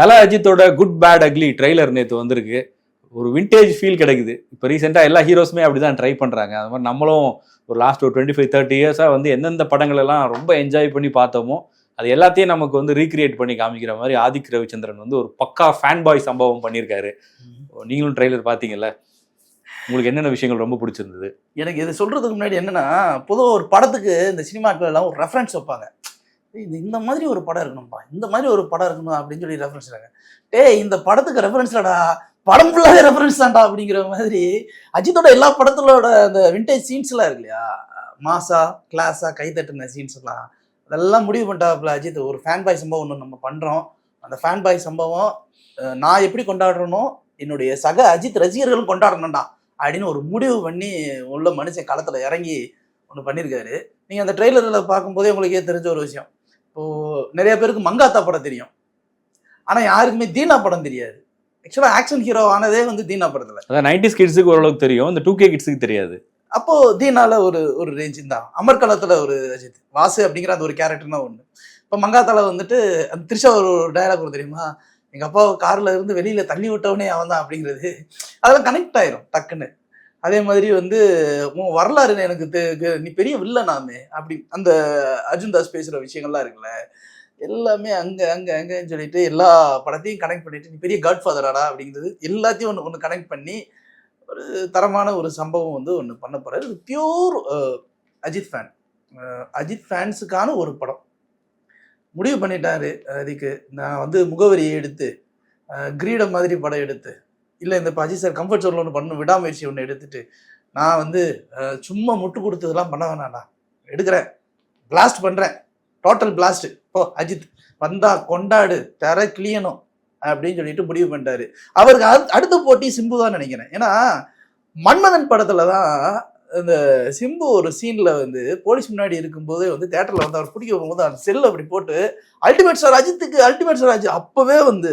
தல அஜித்தோட good bad ugly trailer நேற்று வந்திருக்கு. ஒரு விண்டேஜ் ஃபீல் கிடைக்குது. இப்போ ரீசெண்டாக எல்லா ஹீரோஸுமே அப்படி தான் ட்ரை பண்ணுறாங்க அது மாதிரி நம்மளும் ஒரு லாஸ்ட் ஒரு டுவெண்ட்டி ஃபைவ் தேர்ட்டி இயர்ஸாக வந்து எந்தெந்த படங்கள் எல்லாம் ரொம்ப என்ஜாய் பண்ணி பார்த்தோமோ அது எல்லாத்தையும் நமக்கு வந்து ரீக்ரியேட் பண்ணி காமிக்கிற மாதிரி ஆதிக் ரவிச்சந்திரன் வந்து ஒரு பக்கா ஃபேன் பாய் சம்பவம் பண்ணியிருக்காரு. நீங்களும் ட்ரெய்லர் பார்த்தீங்கல்ல? உங்களுக்கு என்னென்ன விஷயங்கள் ரொம்ப பிடிச்சிருந்தது? எனக்கு இது சொல்றதுக்கு முன்னாடி என்னன்னா பொதுவாக ஒரு படத்துக்கு இந்த சினிமாக்கள் எல்லாம் ஒரு ரெஃபரன்ஸ் வைப்பாங்க. இது இந்த மாதிரி ஒரு படம் இருக்கணும்ப்பா இந்த மாதிரி ஒரு படம் இருக்கணும் அப்படின்னு சொல்லி ரெஃபரன்ஸ் இருக்காங்க டேய் இந்த படத்துக்கு ரெஃபரன்ஸ்லடா படம் ஃபுல்லாகவே ரெஃபரன்ஸ் தான்டா அப்படிங்கிற மாதிரி அஜித்தோட எல்லா படத்துலோட அந்த விண்டேஜ் சீன்ஸ்லாம் இருக்கு இல்லையா? மாசா கிளாஸா கை தட்டுன சீன்ஸ் எல்லாம். அதெல்லாம் முடிவு பண்ணிட்டாப்புல அஜித். ஒரு ஃபேன் பாய் சம்பவம் ஒன்று நம்ம பண்ணுறோம் அந்த ஃபேன் பாய் சம்பவம் நான் எப்படி கொண்டாடுறனோ என்னுடைய சக அஜித் ரசிகர்களும் கொண்டாடணும்டா அப்படின்னு ஒரு முடிவு பண்ணி உள்ள மனுஷன் களத்தில் இறங்கி ஒன்று பண்ணியிருக்காரு நீங்கள் அந்த ட்ரெய்லரில் பார்க்கும்போதே உங்களுக்கே தெரிஞ்ச ஒரு விஷயம். இப்போது நிறைய பேருக்கு மங்காத்தா படம் தெரியும். ஆனால் யாருக்குமே தீனா படம் தெரியாது. ஆக்சுவலாக ஆக்ஷன் ஹீரோ ஆனதே வந்து தீனா படத்தில். அதான் நைன்டிஸ் கிட்ஸுக்கு ஓரளவுக்கு தெரியும். இந்த டூ கே கிட்ஸுக்கு தெரியாது. அப்போ தீனால ஒரு ஒரு ரேஞ்ச் தான். அமர்கலத்துல ஒரு அஜித் வாசு அப்படிங்கிற அந்த ஒரு கேரக்டர்னா ஒண்ணு இப்போ மங்காத்தால வந்துட்டு அந்த த்ரிஷா ஒரு டயலாக் ஒரு தெரியுமா? எங்க அப்பா கார்ல இருந்து வெளியில தள்ளி விட்டவனே அவன் தான் அப்படிங்கிறது. அதெல்லாம் கனெக்ட் ஆயிரும் டக்குன்னு. அதே மாதிரி வந்து உன் வரலாறு எனக்கு நீ பெரிய வில்லனாமே அப்படி அந்த அர்ஜுன் தாஸ் பேசுகிற விஷயங்கள்லாம் இருக்குல்ல எல்லாமே அங்கே அங்கே அங்கேன்னு சொல்லிட்டு எல்லா படத்தையும் கனெக்ட் பண்ணிட்டு நீ பெரிய காட் ஃபாதராடா அப்படிங்கிறது எல்லாத்தையும் ஒன்று ஒன்று கனெக்ட் பண்ணி ஒரு தரமான ஒரு சம்பவம் வந்து ஒன்று பண்ண போகிறார் இது பியூர் அஜித் ஃபேன் அஜித் ஃபேன்ஸுக்கான ஒரு படம். முடிவு பண்ணிட்டாரு அதுக்கு. நான் வந்து முகவரியை எடுத்து கிரீடம் மாதிரி படம் எடுத்து இல்லை இந்த இப்போ அஜித் சார் கம்ஃபர்ட் ஜோனில் ஒன்று பண்ணணும் விடாமுயற்சி ஒன்று எடுத்துட்டு நான் வந்து சும்மா முட்டு கொடுத்ததெல்லாம் பண்ண வேணாண்டா எடுக்கிறேன். பிளாஸ்ட் பண்ணுறேன் டோட்டல் பிளாஸ்ட் ஓ அஜித் வந்தா கொண்டாடு தர கிளியணும் அப்படின்னு சொல்லிட்டு முடிவு பண்ணிட்டாரு. அவருக்கு அடுத்த- அடுத்த போட்டி சிம்பு தான் நினைக்கிறேன். ஏன்னா மன்மதன் படத்துல தான் இந்த சிம்பு ஒரு சீன்ல வந்து போலீஸ் முன்னாடி இருக்கும்போதே வந்து தேட்டர்ல வந்து அவர் பிடிக்க போகும்போது அந்த செல் அப்படி போட்டு அல்டிமேட் சார் அஜித்துக்கு அல்டிமேட் சார் அஜித் அப்பவே வந்து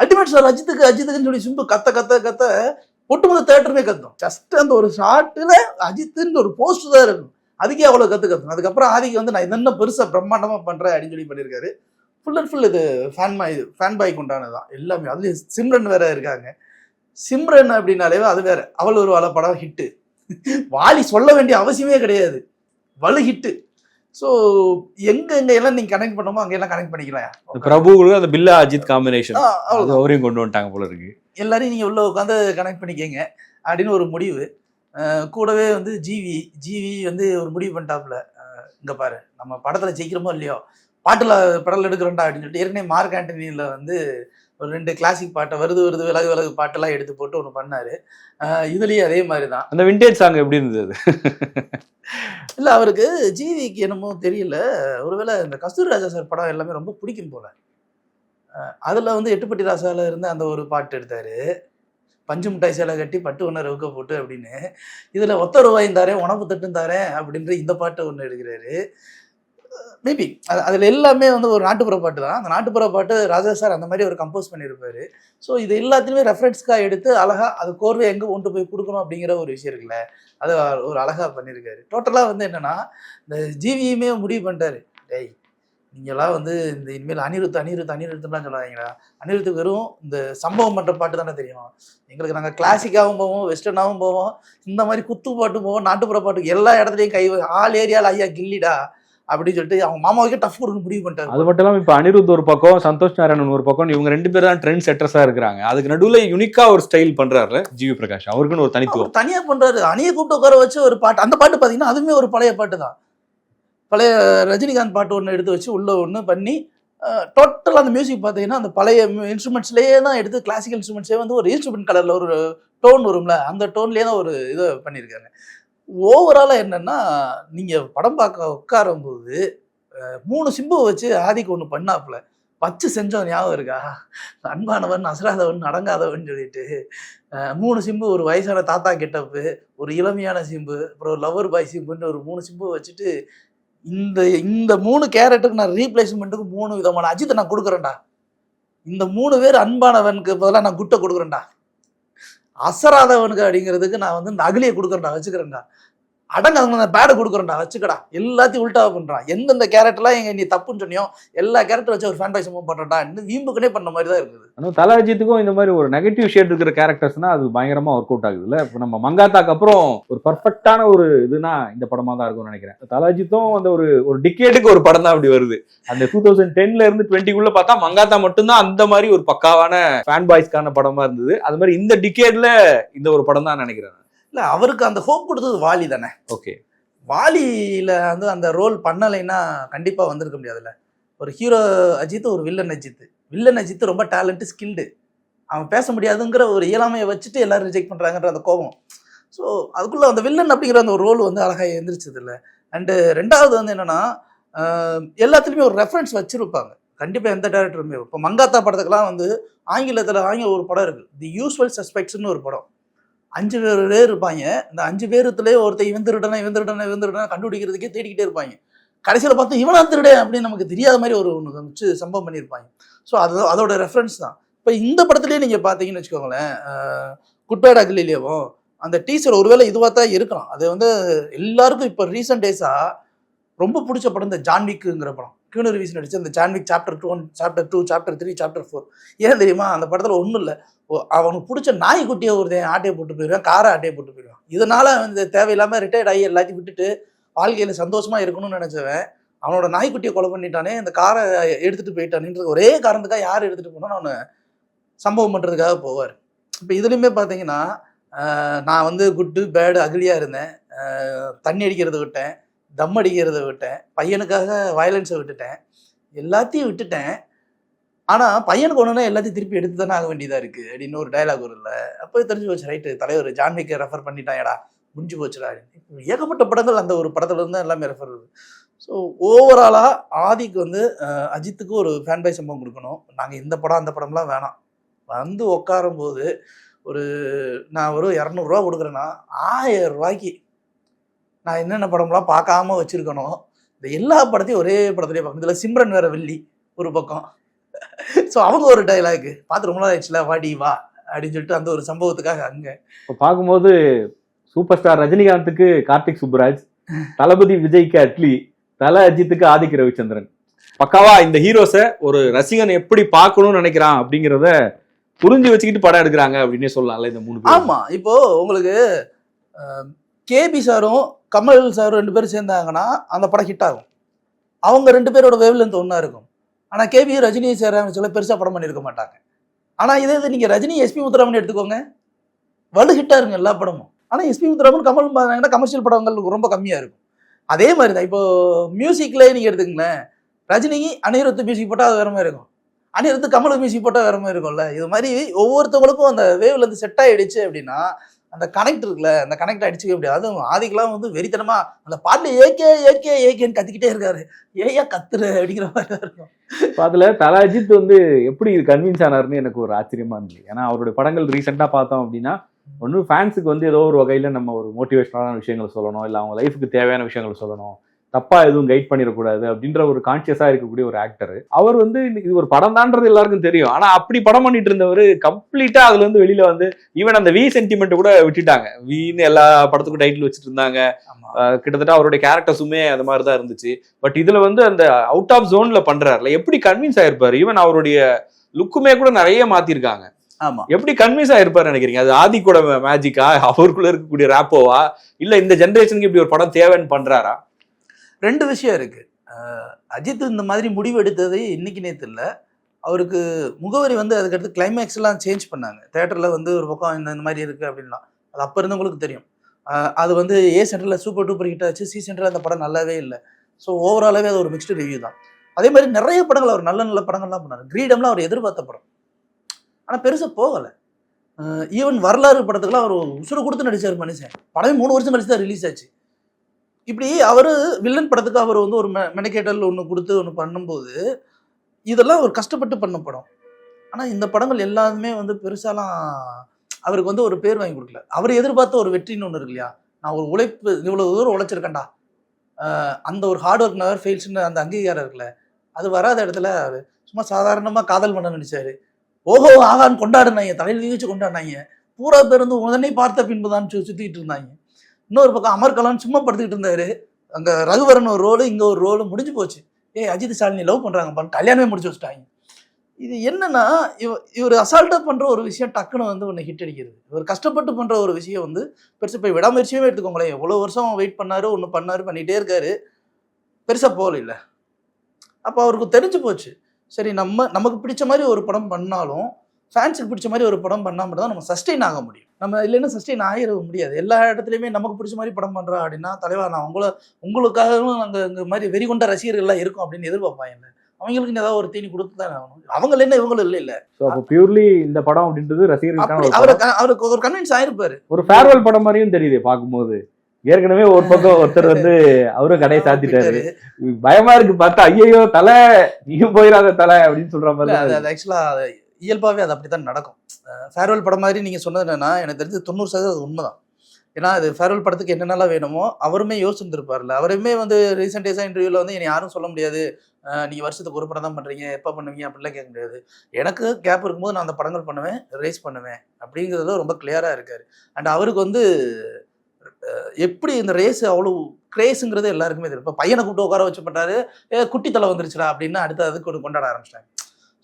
அல்டிமேட் சார் அஜித்துக்கு அஜித்துக்குன்னு சொல்லி சிம்பு கத்த கத்த கத்த ஒட்டுமொத்த தேட்டருமே கத்தும். ஜஸ்ட் அந்த ஒரு ஷார்ட்டில் அஜித்துன்னு ஒரு போஸ்ட் தான் இருக்கும். அதுக்கே அவ்வளோ கற்று கத்தும் அதுக்கப்புறம் ஆதிக்கு வந்து நான் என்னென்ன பெருசாக பிரம்மாண்டமாக பண்ணுறேன் அப்படின்னு சொல்லி பண்ணியிருக்காரு. ஃபுல் அண்ட் ஃபுல் இது ஃபேன் பாய் ஃபேன் பாய்க்கு உண்டானதுதான். எல்லாமே அதுலேயும் சிம்ரன் வேற இருக்காங்க. சிம்ரன் அப்படின்னாலே அது வேற. அவள் ஒரு வள படம் ஹிட்டு வாலி சொல்ல வேண்டிய அவசியமே கிடையாது. வலு ஹிட்டு ஸோ எங்க எங்க எல்லாம் நீங்க கனெக்ட் பண்ணமோ அங்க எல்லாம் கனெக்ட் பண்ணிக்கலாம் பிரபுகளுக்கு அந்த பில்லா அஜித் காம்பினேஷன். அவரையும் கொண்டு வந்துட்டாங்க போல இருக்கு. எல்லாரையும் நீங்க உள்ள உட்காந்து கனெக்ட் பண்ணிக்கங்க அப்படின்னு ஒரு முடிவு. கூடவே வந்து ஜிவி ஜிவி வந்து ஒரு முடிவு பண்ணிட்டாப்புல. இங்க பாரு நம்ம படத்துல ஜெயிக்கிறோமோ இல்லையோ பாட்டுல படல் எடுக்கிறோம்டா அப்படின்னு சொல்லிட்டு ஏற்கனவே மார்க் ஆண்டனியில வந்து ஒரு ரெண்டு கிளாசிக் பாட்டை வருது வருது விலகு விலகு பாட்டெல்லாம் எடுத்து போட்டு ஒன்று பண்ணாரு. இதுலயும் அதே மாதிரி தான் அந்த விண்டேஜ் சாங் எப்படி இருந்தது இல்ல அவருக்கு ஜிவிக்கு என்னமோ தெரியல. ஒருவேளை இந்த கஸ்தூரி ராஜா சார் படம் எல்லாமே ரொம்ப பிடிக்கும் போல. அதுல வந்து எட்டுப்பட்டி ராசால இருந்து அந்த ஒரு பாட்டு எடுத்தாரு. பஞ்சு மிட்டாய் சேலை கட்டி பட்டு ஒன்று ரவுக்க போட்டு அப்படின்னு. இதுல ஒத்த ரூபாயும் தாரேன் உணவு தட்டும் தாரேன் அப்படின்ற இந்த பாட்டை ஒன்று எடுக்கிறாரு. மேபி அது அதில் எல்லாமே வந்து ஒரு நாட்டுப்புற பாட்டு தான். அந்த நாட்டுப்புற பாட்டு ராஜா சார் அந்த மாதிரி ஒரு கம்போஸ் பண்ணியிருப்பார். ஸோ இது எல்லாத்தையுமே ரெஃபரன்ஸ்க்காக எடுத்து அழகாக அது கோர்வை எங்கே கொண்டு போய் கொடுக்கணும் அப்படிங்கிற ஒரு விஷயம் இருக்குல்ல அது ஒரு அழகாக பண்ணியிருக்காரு. டோட்டலாக வந்து என்னென்னா இந்த ஜிவியுமே முடிவு பண்ணிட்டாரு. டேய் நீங்களாம் வந்து இந்த இனிமேல் அனிருத் அனிருத் அனிருத்துலாம் சொல்லாதீங்களா அனிருத்து வெறும் இந்த சம்பவம் பண்ணுற பாட்டு தானே தெரியும். எங்களுக்கு நாங்கள் கிளாசிக்காகவும் போவோம் வெஸ்டர்னாகவும் போவோம் இந்த மாதிரி குத்து பாட்டு போவோம் நாட்டுப்புற பாட்டுக்கு எல்லா இடத்துலையும் கை ஆல் ஏரியாவில் ஐயா கில்லிடா. அப்படின்னு சொல்லிட்டு அவங்க மாமாவுக்கே டஃப் கொடுக்க முடிவு பண்ணிட்டாரு. அது மட்டும் இல்லாம இப்ப அனிருத் ஒரு பக்கம் சந்தோஷ் நாராயணன் ஒரு பக்கம் இவங்க ரெண்டு பேரும் தான் ட்ரெண்ட் செட்டர்ஸா இருக்கிறாங்க. அதுக்கு நடுவுல யுனிக்கா ஒரு ஸ்டைல் பண்றாருல ஜிவி பிரகாஷ். அவருக்குன்னு ஒரு தனித்துவம். அவர் தனியா பண்றாரு. அணியை கூப்பிட்டு உட்கார வச்சு ஒரு பாட்டு அந்த பாட்டு பாத்தீங்கன்னா அதுவுமே ஒரு பழைய பாட்டு தான். பழைய ரஜினிகாந்த் பாட்டு ஒன்று எடுத்து வச்சு உள்ள ஒன்று பண்ணி டோட்டலாக அந்த மியூசிக் பார்த்தீங்கன்னா அந்த பழைய இன்ஸ்ட்ருமெண்ட்ஸ்லேயே தான் எடுத்து கிளாசிக்கல் இன்ஸ்ட்ருமெண்ட்ஸே வந்து ஒரு இன்ஸ்ட்ருமெண்ட் கலரில் ஒரு டோன் வரும்ல அந்த டோன்லேயே தான் ஒரு இதை பண்ணியிருக்காங்க ஓவராலாக என்னென்னா நீங்கள் படம் பார்க்க உட்காரும்போது மூணு சிம்புவை வச்சு ஆதிக்கு ஒன்று பண்ணாப்புல. வச்சு செஞ்சோம் ஞாபகம் இருக்கா? அன்பானவன் அசராதவன் அடங்காதவன் சொல்லிட்டு. மூணு சிம்பு ஒரு வயசான தாத்தா கெட்டப்பு ஒரு இளமையான சிம்பு அப்புறம் ஒரு லவர் பாய் சிம்புன்னு ஒரு மூணு சிம்பு வச்சுட்டு இந்த இந்த மூணு கேரக்டருக்கு நான் ரீப்ளேஸ்மெண்ட்டுக்கு மூணு விதமான அஜித்தை நான் கொடுக்குறேன்டா. இந்த மூணு பேர் அன்பானவனுக்கு பதிலாக நான் குட்டை கொடுக்குறேன்டா. அசராதவனுக்கு அப்படிங்கிறதுக்கு நான் வந்து நகலியை கொடுக்குறேன் நான் வச்சுக்கிறேன்டா. அடங்க பேடை கொடுக்குறேன்டா வச்சுக்கடா. எல்லாத்தையும் உல்டா பண்ணுறான் எந்தெந்த கேரக்டர்லாம் எங்க நீ தப்புன்னு சொன்னியோ எல்லா கேரக்டர் வச்சு ஒரு ஃபேன் மூவ் பண்ணுறா இன்னும் வீம்புக்குனே பண்ண மாதிரி தான் இருக்குது. ஆனால் தலாஜித்துக்கும் இந்த மாதிரி ஒரு நெகட்டிவ் ஷேட் இருக்கிற கேரக்டர்ஸ்னா அது பயங்கரமா ஒர்க் அவுட் ஆகுதுல்ல இப்போ நம்ம மங்காத்தாக்கு அப்புறம் ஒரு பர்ஃபெக்டான ஒரு இதுனா இந்த படமா தான் இருக்கும்னு நினைக்கிறேன். தலாஜித்தும் அந்த ஒரு ஒரு டிக்கெட்டுக்கு ஒரு படம் தான் அப்படி வருது. அந்த டூ தௌசண்ட் டென்ல இருந்து டுவெண்ட்டிக்குள்ள பார்த்தா மங்காத்தா மட்டும்தான் அந்த மாதிரி ஒரு பக்காவான ஃபேன் பாய்ஸ்க்கான படமா இருந்தது. அது மாதிரி இந்த டிக்கெட்ல இந்த ஒரு படம் தான் நினைக்கிறேன். இல்ல அவருக்கு அந்த ஹோப் கொடுத்தது வாலி தானே. ஓகே வாலியில வந்து அந்த ரோல் பண்ணலைன்னா கண்டிப்பா வந்திருக்க முடியாதுல்ல. ஒரு ஹீரோ அஜித் ஒரு வில்லன் அஜித். வில்லன் அஜித் ரொம்ப டேலண்ட் ஸ்கில்டு அவன் பேச முடியாதுங்கிற ஒரு இயலாமையை வச்சுட்டு எல்லாரும் ரிஜெக்ட் பண்றாங்கன்ற அந்த கோபம். ஸோ அதுக்குள்ள அந்த வில்லன் அப்படிங்கிற அந்த ஒரு ரோல் வந்து அழகா எந்திரிச்சது இல்லை அண்டு ரெண்டாவது வந்து என்னன்னா எல்லாத்துலேயுமே ஒரு ரெஃபரன்ஸ் வச்சிருப்பாங்க. கண்டிப்பா எந்த டேரக்டருமே இப்போ மங்காத்தா படத்துக்கெல்லாம் வந்து ஆங்கிலத்தில் ஆங்கில ஒரு படம் இருக்கு. தி யூஸ்வல் சஸ்பெக்ட்ஸ்னு ஒரு படம். அஞ்சு பேரே இருப்பாங்க. இந்த அஞ்சு பேருத்துலேயே ஒருத்தர் இவன் திருடனா இவன் திருடனா இவன் திருடனா கண்டுபிடிக்கிறதுக்கே தேடிக்கிட்டே இருப்பாங்க. கடைசியில் பார்த்தா இவனா திருடே அப்படின்னு நமக்கு தெரியாத மாதிரி ஒரு ஒன்று வச்சு சம்பவம் பண்ணியிருப்பாங்க. ஸோ அது அதோட ரெஃபரன்ஸ் தான். இப்போ இந்த படத்துலேயே நீங்கள் பார்த்தீங்கன்னு வச்சுக்கோங்களேன் குட்பேட் அகிலேவும் அந்த டீச்சர் ஒருவேளை இதுவாக தான் இருக்கலாம். அது வந்து எல்லாருக்கும் இப்போ ரீசெண்ட் டேஸாக ரொம்ப பிடிச்ச படம் இந்த ஜான்விக்குங்கிற படம். கியூனு ரிவிஸ் நடிச்சு அந்த John Wick chapter two chapter two chapter three chapter four ஏன் தெரியுமா? அந்த படத்தில் ஒன்றும் இல்லை. அவனுக்கு பிடிச்ச நாய்க்குட்டியை ஒருத்தன் ஆட்டையை போட்டு போயிடுவான் காரை ஆட்டையை போட்டு போயிடுவான். இதனால் வந்து தேவையில்லாமல் ரிட்டையர்ட் ஆகி எல்லாத்தையும் விட்டுட்டு வாழ்க்கையில் சந்தோஷமாக இருக்கணும்னு நினச்சவன் அவனோட நாய்க்குட்டியை கொலை பண்ணிட்டானே இந்த காரை எடுத்துகிட்டு போயிட்டானுன்றது ஒரே காரணத்துக்காக யார் எடுத்துகிட்டு போனோன்னு அவனை சம்பவம் பண்ணுறதுக்காக போவார். இப்போ இதுலேயுமே பார்த்தீங்கன்னா நான் வந்து குட்டு பேடு அகிலியாக இருந்தேன். தண்ணி அடிக்கிறது விட்டேன். தம் அடிக்கிறத விட்டேன். பையனுக்காக வயலன்ஸை விட்டுட்டேன். எல்லாத்தையும் விட்டுட்டேன். ஆனால் பையனுக்கு ஒன்றுனா எல்லாத்தையும் திருப்பி எடுத்து தானே ஆக வேண்டியதாக இருக்குது அப்படின்னு ஒரு டயலாக் வரும்ல. அப்போ தெரிஞ்சு போச்சு ரைட்டு தலைவர் ஜான்விக்கு ரெஃபர் பண்ணிட்டாயடா முடிஞ்சு போச்சுடா. ஏகப்பட்ட படங்கள் அந்த ஒரு படத்துல இருந்து எல்லாமே ரெஃபர் வருது. ஸோ ஓவராலாக ஆதிக்கு வந்து அஜித்துக்கு ஒரு ஃபேன் பை சம்பவம் கொடுக்கணும். நாங்கள் இந்த படம் அந்த படம்லாம் வேணாம். வந்து உட்காரும் போது ஒரு நான் ஒரு இரநூறுவா கொடுக்குறேன்னா ஆயிரம் ரூபாய்க்கு நான் என்னென்ன படம்லாம் பார்க்காம வச்சுருக்கணும் இந்த எல்லா படத்தையும் ஒரே படத்துலேயே பார்க்கணும். இதில் சிம்ரன் வேற வெள்ளி ஒரு பக்கம். ஸோ அவங்க ஒரு டைலாக் பார்த்து ரொம்ப நாள் ஆயிடுச்சுல வாடி வா அப்படின்னு சொல்லிட்டு அந்த ஒரு சம்பவத்துக்காக அங்கே. இப்போ பார்க்கும்போது சூப்பர் ஸ்டார் ரஜினிகாந்துக்கு கார்த்திக் சுப்புராஜ் தளபதி விஜய்க்கு அட்லி தல அஜித்துக்கு ஆதிக்க ரவிச்சந்திரன். பக்காவா இந்த ஹீரோஸை ஒரு ரசிகன் எப்படி பார்க்கணும்னு நினைக்கிறான் அப்படிங்கிறத புரிஞ்சு வச்சுக்கிட்டு படம் எடுக்கிறாங்க அப்படின்னே சொல்லலாம்ல இந்த மூணு. ஆமா இப்போ உங்களுக்கு கேபி சாரும் கமல் சார் ரெண்டு பேரும் சேர்ந்தாங்கன்னா அந்த படம் ஹிட் ஆகும். அவங்க ரெண்டு பேரோட வேவ்லேருந்து ஒன்றா இருக்கும். ஆனால் கேபி ரஜினி சேர சொல்ல பெருசாக படம் பண்ணியிருக்க மாட்டாங்க. ஆனால் இதே இது நீங்கள் ரஜினி எஸ்பி முத்துராமன் எடுத்துக்கோங்க. வலு ஹிட்டாக இருங்க எல்லா படமும். ஆனால் எஸ்பி முத்துராமன் கமல் பார்த்தீங்கன்னா கமர்ஷியல் படங்கள் ரொம்ப கம்மியாக இருக்கும். அதே மாதிரி தான் இப்போ மியூசிக்லேயே நீங்கள் எடுத்துக்கங்களேன். ரஜினிக்கு அனிருத்து மியூசிக் போட்டால் அது வேற மாதிரி இருக்கும். அனிருத்து கமல் மியூசிக் போட்டால் வேற மாதிரி இருக்கும்ல. இது மாதிரி ஒவ்வொருத்தவங்களுக்கும் அந்த வேவ்லேருந்து செட் ஆகிடுச்சு அப்படின்னா அந்த கனெக்ட் இருக்குல்ல அந்த கனெக்ட் அடிச்சுக்க முடியாது. அதுவும் ஆதிக்கெல்லாம் வந்து வெறித்தனமா அந்த பாட்டுல ஏகே ஏகே ஏகேன்னு கத்திக்கிட்டே இருக்காரு. ஏயா கத்துரு அப்படிங்கிற மாதிரி இருக்கும். இப்ப அதுல தல அஜித் வந்து எப்படி கன்வின்ஸ் ஆனார்னு எனக்கு ஒரு ஆச்சரியமா இருந்துச்சு ஏன்னா அவருடைய படங்கள் ரீசெண்டா பார்த்தோம் அப்படின்னா ஒன்று ஃபேன்ஸுக்கு வந்து ஏதோ ஒரு வகையில் நம்ம ஒரு மோட்டிவேஷனான விஷயங்களை சொல்லணும் இல்லை அவங்க லைஃபுக்கு தேவையான விஷயங்களை சொல்லணும். தப்பா எதுவும் கைட் பண்ணிடக்கூடாது அப்படின்ற ஒரு கான்சியஸா இருக்கக்கூடிய ஒரு ஆக்டர் அவர் வந்து இது ஒரு படம் தான்றது எல்லாருக்கும் தெரியும். ஆனா அப்படி படம் பண்ணிட்டு இருந்தவர் கம்ப்ளீட்டா அதுல இருந்து வெளியில வந்து ஈவன் அந்த வி சென்டிமெண்ட் கூட விட்டுட்டாங்க. வின்னு எல்லா படத்துக்கும் டைட்டில் வச்சுட்டு இருந்தாங்க. கிட்டத்தட்ட அவருடைய கேரக்டர்ஸுமே அது மாதிரி தான் இருந்துச்சு. பட் இதுல வந்து அந்த அவுட் ஆஃப் ஜோன்ல பண்றாருல. எப்படி கன்வின்ஸ் ஆயிருப்பாரு? ஈவன் அவருடைய லுக்குமே கூட நிறைய மாத்திருக்காங்க. ஆமா. எப்படி கன்வின்ஸ் ஆயிருப்பாரு நினைக்கிறீங்க? அது ஆதிக்கூட மேஜிக்கா அவருக்குள்ள இருக்கக்கூடிய ரேப்போவா இல்ல இந்த ஜெனரேஷனுக்கு இப்படி ஒரு படம் தேவைன்னு பண்றாரா? ரெண்டு விஷயம் இருக்குது அஜித் இந்த மாதிரி முடிவு எடுத்தது இன்னைக்கு நேற்று இல்லை. அவருக்கு முகவரி வந்து அதுக்கடுத்து கிளைமேக்ஸ்லாம் சேஞ்ச் பண்ணாங்க. தேட்டரில் வந்து ஒரு பக்கம் இந்த இந்த மாதிரி இருக்குது அப்படின்லாம். அது அப்போ இருந்தவங்களுக்கு தெரியும். அது வந்து ஏ சென்டரில் சூப்பர் டூப்பர் ஹிட் ஆச்சு. சி சென்டரில் அந்த படம் நல்லாவே இல்லை. ஸோ ஓவராலாவே அது ஒரு மிக்ஸ்டு ரிவ்யூ தான். அதே மாதிரி நிறைய படங்கள் அவர் நல்ல நல்ல படங்கள்லாம் பண்ணார். கிரீடம்லாம் அவர் எதிர்பார்த்த படம். ஆனால் பெருசாக போகலை. ஈவன் வரலாறு படத்துக்குலாம் அவர் உசுறு கொடுத்து நடித்தார் மனுஷன். படமே மூணு வருஷம் கழிச்சு தான் ரிலீஸ் ஆச்சு. இப்படி அவர் வில்லன் படத்துக்கு அவர் வந்து ஒரு மெ- மெனக்கேட்டல் ஒன்று கொடுத்து ஒன்று பண்ணும்போது இதெல்லாம் ஒரு கஷ்டப்பட்டு பண்ண படம். ஆனால் இந்த படங்கள் எல்லாருமே வந்து பெருசாலாம் அவருக்கு வந்து ஒரு பேர் வாங்கி கொடுக்கல. அவர் எதிர்பார்த்த ஒரு வெற்றின்னு ஒன்று இருக்கு இல்லையா? நான் ஒரு உழைப்பு இவ்வளோ தூரம் உழைச்சிருக்கேன்டா. அந்த ஒரு ஹார்ட் ஒர்க் நவர் ஃபெயில்ஸ்னு அந்த அங்கீகாரம் இருக்குல்ல அது வராத இடத்துல சும்மா சாதாரணமாக காதல் பண்ண நினச்சாரு. ஓஹோ ஆகான்னு கொண்டாடுனாங்க தலையில் வீச்சு கொண்டாடினாங்க. பூரா பேர் வந்து உடனே பார்த்த பின்புதான் தான் சுத்திட்டு இருந்தாங்க. இன்னொரு பக்கம் அமர்கலான் சும்மா படுத்துக்கிட்டு இருந்தாரு. அங்கே ரகுவரன் ஒரு ரோலு இங்கே ஒரு ரோலு முடிஞ்சு போச்சு. ஏய் அஜித் ஷாலினி லவ் பண்ணுறாங்க பாரு கல்யாணமே முடிச்சு வச்சுட்டாங்க. இது என்னன்னா இவ இவர் அசால்ட்டாக பண்ணுற ஒரு விஷயம் டக்குன்னு வந்து ஒன்று ஹிட் அடிக்கிறது. இவர் கஷ்டப்பட்டு பண்ணுற ஒரு விஷயம் வந்து பெருசாக போய் விடாமுயற்சியுமே எடுத்துக்கோங்களேன். எவ்வளோ வருஷம் வெயிட் பண்ணாரு ஒன்று பண்ணார் பண்ணிகிட்டே இருக்காரு. பெருசாக போகல அப்போ அவருக்கு தெரிஞ்சு போச்சு. சரி நம்ம நமக்கு பிடிச்ச மாதிரி ஒரு படம் பண்ணாலும் ஃபேன்ஸுக்கு பிடிச்ச மாதிரி ஒரு படம் பண்ணால் மட்டும் தான் நம்ம சஸ்டெயின் ஆக முடியும். நம்ம இல்லைன்னா சஸ்டெயின் ஆகிட முடியாது. எல்லா இடத்துலையுமே நமக்கு பிடிச்ச மாதிரி படம் பண்ணுறோம் அப்படின்னா தலைவா நான் உங்களை உங்களுக்காகவும் நாங்கள் இந்த மாதிரி வெறி கொண்ட ரசிகர்கள்லாம் இருக்கும் அப்படின்னு எதிர்பார்ப்பாங்க அவங்களுக்கு ஏதாவது ஒரு தீனி கொடுத்து தான் ஆகணும். அவங்கள என்ன இவங்களும் இல்லை இல்லை. ஸோ அப்போ பியூர்லி இந்த படம் அப்படின்றது ரசிகர்களுக்கான அவரு. அவருக்கு ஒரு கன்வின்ஸ் ஆயிருப்பாரு. ஒரு ஃபேர்வெல் படம் மாதிரியும் தெரியுது பார்க்கும்போது. ஏற்கனவே ஒரு பக்கம் ஒருத்தர் வந்து அவரும் கடையை சாத்திட்டாரு. பயமா இருக்கு பார்த்தா ஐயோ தலை நீயும் போயிடாத தலை அப்படின்னு சொல்ற மாதிரி இல்ல இயல்பாகவே அது அப்படி தான் நடக்கும் ஃபேர்வெல் படம் மாதிரி நீங்கள் சொன்னது என்னென்னா எனக்கு தெரிஞ்சு தொண்ணூறு சதவீதம் அது உண்மைதான். ஏன்னா அது ஃபேர்வெல் படத்துக்கு என்னென்னலாம் வேணுமோ அவருமே யோசிச்சிருந்திருப்பார்ல அவருமே வந்து ரீசெண்ட் இன்டர்வியூவில் வந்து என்னை யாரும் சொல்ல முடியாது. நீங்கள் வருஷத்துக்கு ஒரு படம் தான் பண்ணுறீங்க எப்போ பண்ணுவீங்க அப்படிலாம் கேட்க முடியாது. எனக்கு கேப் இருக்கும்போது நான் அந்த படங்கள் பண்ணுவேன் ரிலீஸ் பண்ணுவேன் அப்படிங்கிறதுல ரொம்ப கிளியராக இருக்கார். அண்ட் அவருக்கு வந்து எப்படி இந்த ரேஸ் அவ்வளோ கிரேஸுங்கிறது எல்லாருக்குமே தெரியும். இப்போ பையனை கூப்பிட்டு உட்கார வச்சு பண்ணுறாரு குட்டி தலை வந்துருச்சுடா அப்படின்னு அடுத்து அதுக்கு கொண்டாட ஆரம்பிச்சிட்டாங்க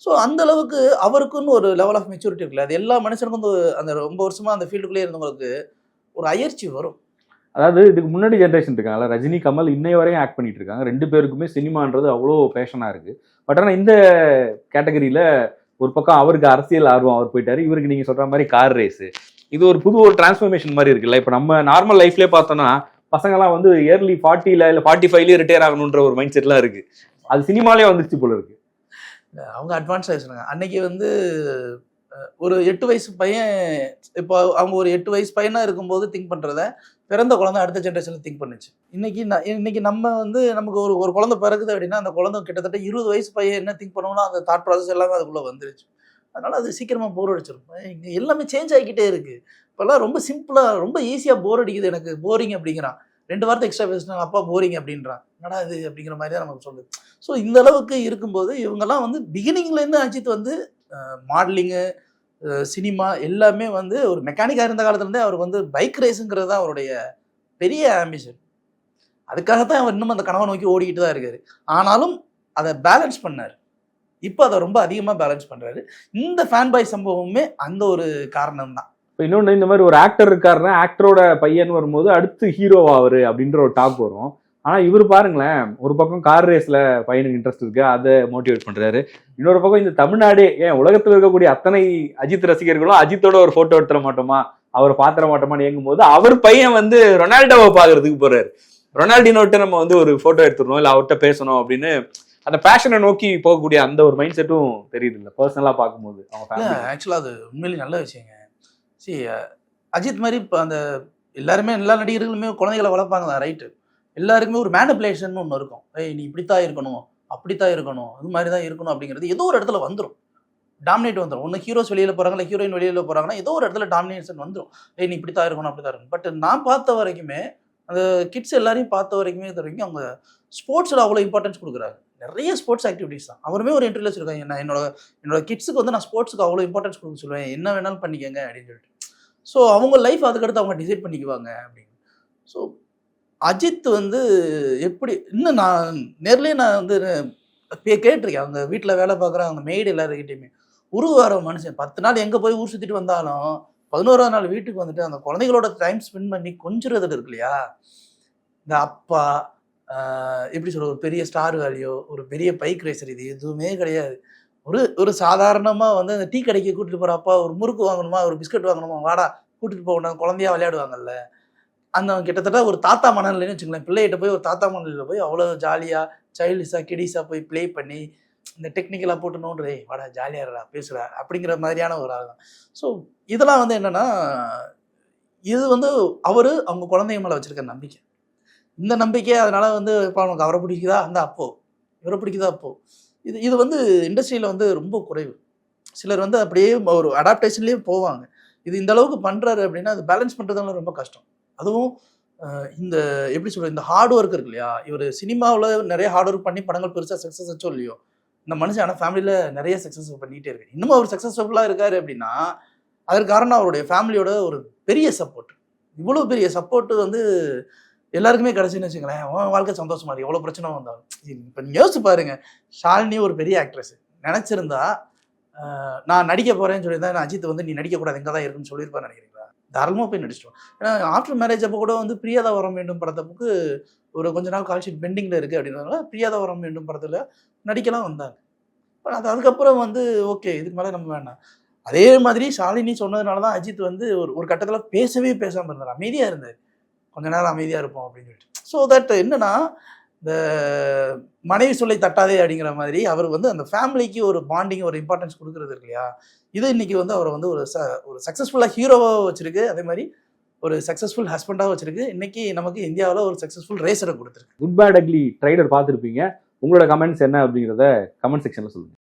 ஸோ அந்த அளவுக்கு அவருக்குன்னு ஒரு லெவல் ஆஃப் மெச்சூரிட்டி இருக்குல்ல. அது எல்லா மனுஷனுக்கும் வந்து அந்த ரொம்ப வருஷமா அந்த ஃபீல்டுக்குள்ளே இருந்தவங்களுக்கு ஒரு அயற்சி வரும். அதாவது இதுக்கு முன்னாடி ஜென்ரேஷன் இருக்காங்கல்ல ரஜினி கமல் இன்னைய வரையும் ஆக்ட் பண்ணிட்டு இருக்காங்க. ரெண்டு பேருக்குமே சினிமான்றது அவ்வளோ பேஷனா இருக்கு. பட் ஆனால் இந்த கேட்டகரியில ஒரு பக்கம் அவருக்கு அரசியல் ஆர்வம் அவர் போயிட்டாரு. இவருக்கு நீங்க சொல்ற மாதிரி கார் ரேஸு இது ஒரு புது ஒரு டிரான்ஸ்ஃபர்மேஷன் மாதிரி இருக்குல்ல. இப்போ நம்ம நார்மல் லைஃப்லேயே பார்த்தோம்னா பசங்கலாம் வந்து இயர்லி ஃபார்ட்டியில் இல்லை ஃபார்ட்டி ஃபைவ்லேயே ரிட்டையர் ஆகணுன்ற ஒரு மைண்ட் செட்லாம் இருக்கு. அது சினிமாலே வந்துருச்சு போல இருக்கு. அவங்க அட்வான்ஸாக சொன்னாங்க அன்னைக்கு வந்து ஒரு எட்டு வயசு பையன் இப்போ அவங்க ஒரு எட்டு வயசு பையனாக இருக்கும்போது திங்க் பண்ணுறத பிறந்த குழந்தை அடுத்த ஜென்ரேஷனில் திங்க் பண்ணுச்சு. இன்னைக்கு நான் இன்னைக்கு நம்ம வந்து நமக்கு ஒரு ஒரு குழந்தை பிறகுது அப்படின்னா அந்த குழந்தை கிட்டத்தட்ட இருபது வயசு பையன் என்ன திங்க் பண்ணுவோம்னா அந்த தாட் ப்ராசஸ் எல்லாமே அதுக்குள்ளே வந்துருச்சு. அதனால் அது சீக்கிரமாக போர் அடிச்சிடும் இங்கே எல்லாமே சேஞ்ச் ஆகிக்கிட்டே இருக்குது இப்போல்லாம் ரொம்ப சிம்பிளாக ரொம்ப ஈஸியாக போர் அடிக்குது எனக்கு போரிங் அப்படிங்கிறான். ரெண்டு வார்த்தை எக்ஸ்ட்ரா பேசினா அப்பா போரிங் அப்படின்றான். என்னடா இது அப்படிங்கிற மாதிரி தான் நமக்கு சொல்லுது. ஸோ இந்த அளவுக்கு இருக்கும்போது இவங்கெல்லாம் வந்து பிகினிங்லேருந்து அஜித் வந்து மாடலிங்கு சினிமா எல்லாமே வந்து ஒரு மெக்கானிக்காக இருந்த காலத்துலேருந்தே அவர் வந்து பைக் ரேஸுங்கிறது தான் அவருடைய பெரிய ஆம்பிஷன் அதுக்காகத்தான் அவர் இன்னும் அந்த கனவை நோக்கி ஓடிக்கிட்டு தான் இருக்காரு. ஆனாலும் அதை பேலன்ஸ் பண்ணார். இப்போ அதை ரொம்ப அதிகமாக பேலன்ஸ் பண்ணுறாரு இந்த ஃபேன் பாய் சம்பவமுமே அந்த ஒரு காரணம் தான் இப்போ இன்னொன்று இந்த மாதிரி ஒரு ஆக்டர் இருக்காருன்னா ஆக்டரோட பையன் வரும்போது அடுத்து ஹீரோவா அவரு அப்படின்ற ஒரு டாக் வரும். ஆனா இவர் பாருங்களேன் ஒரு பக்கம் கார் ரேஸ்ல பையனுக்கு இன்ட்ரெஸ்ட் இருக்கு அதை மோட்டிவேட் பண்றாரு. இன்னொரு பக்கம் இந்த தமிழ்நாடே ஏன் உலகத்துல இருக்கக்கூடிய அத்தனை அஜித் ரசிகர்களும் அஜித்தோட ஒரு போட்டோ எடுத்துட மாட்டோமா? அவர் பாத்திர மாட்டோமான்னு இயங்கும் போது அவர் பையன் வந்து ரொனால்டோவை பாக்குறதுக்கு போறாரு. ரொனால்டினோட்ட நம்ம வந்து ஒரு போட்டோ எடுத்துடணும் இல்ல அவர்கிட்ட பேசணும் அப்படின்னு அந்த பேஷனை நோக்கி போகக்கூடிய அந்த ஒரு மைண்ட் செட்டும் தெரியுது இல்ல பர்சனலா பார்க்கும்போது அவங்க. ஆக்சுவலாக அது உண்மையிலேயே நல்ல விஷயங்க. சி அஜித் மாதிரி இப்போ அந்த எல்லாருமே எல்லா நடிகர்களுமே குழந்தைகளை வளர்ப்பாங்க தான் ரைட்டு எல்லாருக்குமே ஒரு மேனிப்புலேஷன் ஒன்று இருக்கும். ஏய் நீ இப்படித்தான் இருக்கணும் அப்படித்தான் இருக்கணும் அது மாதிரி தான் இருக்கணும் அப்படிங்கிறது ஏதோ ஒரு இடத்துல வந்துடும் டாமினேட் வந்துடும் ஒன்று ஹீரோஸ் வெளியில் போகிறாங்க இல்லை ஹீரோயின் வெளியில் போகிறாங்கன்னா ஏதோ ஒரு இடத்துல டாமினேஷன் வந்துடும் ஏய் நீ இப்படித்தான் இருக்கணும் அப்படித்தான் இருக்கணும். பட் நான் பார்த்த வரைக்குமே அந்த கிட்ஸ் எல்லாரையும் பார்த்த வரைக்குமே இது வரைக்கும் அவங்க ஸ்போர்ட்ஸில் அவ்வளோ இம்பார்ட்டன்ஸ் கொடுக்குறாங்க. நிறைய ஸ்போர்ட்ஸ் ஆக்டிவிட்டீஸ் தான். அவருமே ஒரு இன்டர்வியூ இருக்காங்க நான் என்னோட என்னோட கிட்ஸுக்கு வந்து நான் ஸ்போர்ட்ஸுக்கு அவ்வளோ இம்பார்ட்டன்ஸ் கொடுக்க சொல்லுவேன். என்ன வேணாலும் பண்ணிக்கங்க அப்படின்னு சொல்லிட்டு. ஸோ அவங்க லைஃப் அதுக்கடுத்து அவங்க டிசைட் பண்ணிக்குவாங்க அப்படின்னு. ஸோ அஜித் வந்து எப்படி இன்னும் நான் நேர்லேயே நான் வந்து கேட்டிருக்கேன். அவங்க வீட்டில் வேலை பார்க்குற அவங்க மெய்டு எல்லாருக்கிட்டையுமே உருவார மனுஷன் பத்து நாள் எங்கே போய் ஊர் சுற்றிட்டு வந்தாலும் பதினோராவது நாள் வீட்டுக்கு வந்துட்டு அந்த குழந்தைகளோட டைம் ஸ்பெண்ட் பண்ணி கொஞ்சுறது இருக்கு இல்லையா? இந்த அப்பா எப்படி சொல்ற ஒரு பெரிய ஸ்டார் வேலையோ ஒரு பெரிய பைக் ரேசர் இது எதுவுமே கிடையாது. ஒரு ஒரு சாதாரணமாக வந்து அந்த டீ கடைக்கு கூட்டிட்டு போகிறப்பா அப்பா ஒரு முறுக்கு வாங்கணுமா ஒரு பிஸ்கட் வாங்கணுமா வாடா கூட்டிட்டு போகணும் குழந்தையா விளையாடுவாங்கல்ல. அந்த கிட்டத்தட்ட ஒரு தாத்தா மனநிலைன்னு வச்சுக்கோங்களேன். பிள்ளைகிட்ட போய் ஒரு தாத்தா மனநிலையில் போய் அவ்வளோ ஜாலியாக சைல்டிஷாக கிடிஸாக போய் ப்ளே பண்ணி இந்த டெக்னிக்கலாக போட்டு நோண்டுறே வாடா ஜாலியாக இருடா பேசுகிறா அப்படிங்கிற மாதிரியான ஒரு ஆள் தான் ஸோ இதெல்லாம் வந்து என்னென்னா இது வந்து அவர் அவங்க குழந்தைங்க மேலே வச்சுருக்க நம்பிக்கை. இந்த நம்பிக்கை அதனால் வந்து இப்போ அவனுக்கு அவரை பிடிக்குதா? அந்த அப்போ இவரை பிடிக்குதா? அப்போ இது இது வந்து இண்டஸ்ட்ரியில் வந்து ரொம்ப குறைவு. சிலர் வந்து அப்படியே ஒரு அடாப்டேஷன்லேயே போவாங்க. இது இந்த அளவுக்கு பண்ணுறாரு அப்படின்னா அது பேலன்ஸ் பண்ணுறதுனால ரொம்ப கஷ்டம். அதுவும் இந்த எப்படி சொல்கிறது இந்த ஹார்ட் ஒர்க் இருக்கு இல்லையா? இவர் சினிமாவில் நிறைய ஹார்ட் ஒர்க் பண்ணி படங்கள் பெருசாக சக்ஸஸ் ஆச்சோ இல்லையோ இந்த மனுஷன் ஆனால் ஃபேமிலியில் நிறைய சக்ஸஸ் பண்ணிகிட்டே இருக்கு இன்னும் அவர் சக்ஸஸ்ஃபுல்லாக இருக்காரு அப்படின்னா அதற்கு காரணம் அவருடைய ஃபேமிலியோட ஒரு பெரிய சப்போர்ட் இவ்வளோ பெரிய சப்போர்ட்டு வந்து எல்லாருக்குமே கிடைச்சுன்னு வச்சுங்களேன் உன் வாழ்க்கை சந்தோஷமா இருக்கு. எவ்வளோ பிரச்சனை வந்தாலும். இப்போ யோசிச்சு பாருங்க. ஷாலினி ஒரு பெரிய ஆக்ட்ரஸ் நினச்சிருந்தா நான் நடிக்க போகிறேன்னு சொல்லியிருந்தா நான் அஜித் வந்து நீ நடிக்கக்கூடாது எங்கே தான் இருக்குன்னு சொல்லியிருப்பான்னு நினைக்கிறேன் தாராளமாக போய் நடிச்சிட்டோம் ஏன்னா ஆஃப்டர் மேரேஜ் அப்போ கூட வந்து பிரியாதா வரம் வேண்டும் படத்தப்புக்கு ஒரு கொஞ்ச நாள் கால்ஷீட் பெண்டிங்கில் இருக்குது அப்படின்றதுனால பிரியாதா வரம் வேண்டும் படத்தில் நடிக்கலாம் வந்தாங்க. பட் அது அதுக்கப்புறம் வந்து ஓகே இதுக்கு மேலே நம்ம வேணாம். அதே மாதிரி ஷாலினி சொன்னதுனால தான் அஜித் வந்து ஒரு ஒரு கட்டத்தில் பேசவே பேசாமல் இருந்தார். அமைதியாக இருந்தார். கொஞ்ச நேரம் அமைதியாக இருப்போம் அப்படின்னு சொல்லிட்டு. ஸோ தட் என்னன்னா இந்த மனைவி சொல்லை தட்டாதே அப்படிங்கிற மாதிரி அவர் வந்து அந்த ஃபேமிலிக்கு ஒரு பாண்டிங் ஒரு இம்பார்ட்டன்ஸ் கொடுக்குறது இருக்கு இல்லையா? இது இன்னைக்கு வந்து அவரை வந்து ஒரு ச ஒரு சக்ஸஸ்ஃபுல்லாக ஹீரோவாக வச்சிருக்கு. அதே மாதிரி ஒரு சக்ஸஸ்ஃபுல் ஹஸ்பண்டாக வச்சிருக்கு. இன்னைக்கு நமக்கு இந்தியாவில் ஒரு சக்ஸஸ்ஃபுல் ரேசரை கொடுத்துருக்கு. குட் பேட் அக்லி ட்ரைடர் பார்த்துருப்பீங்க. உங்களோட கமெண்ட்ஸ் என்ன அப்படிங்கிறத கமெண்ட் செக்ஷனில் சொல்லுங்கள்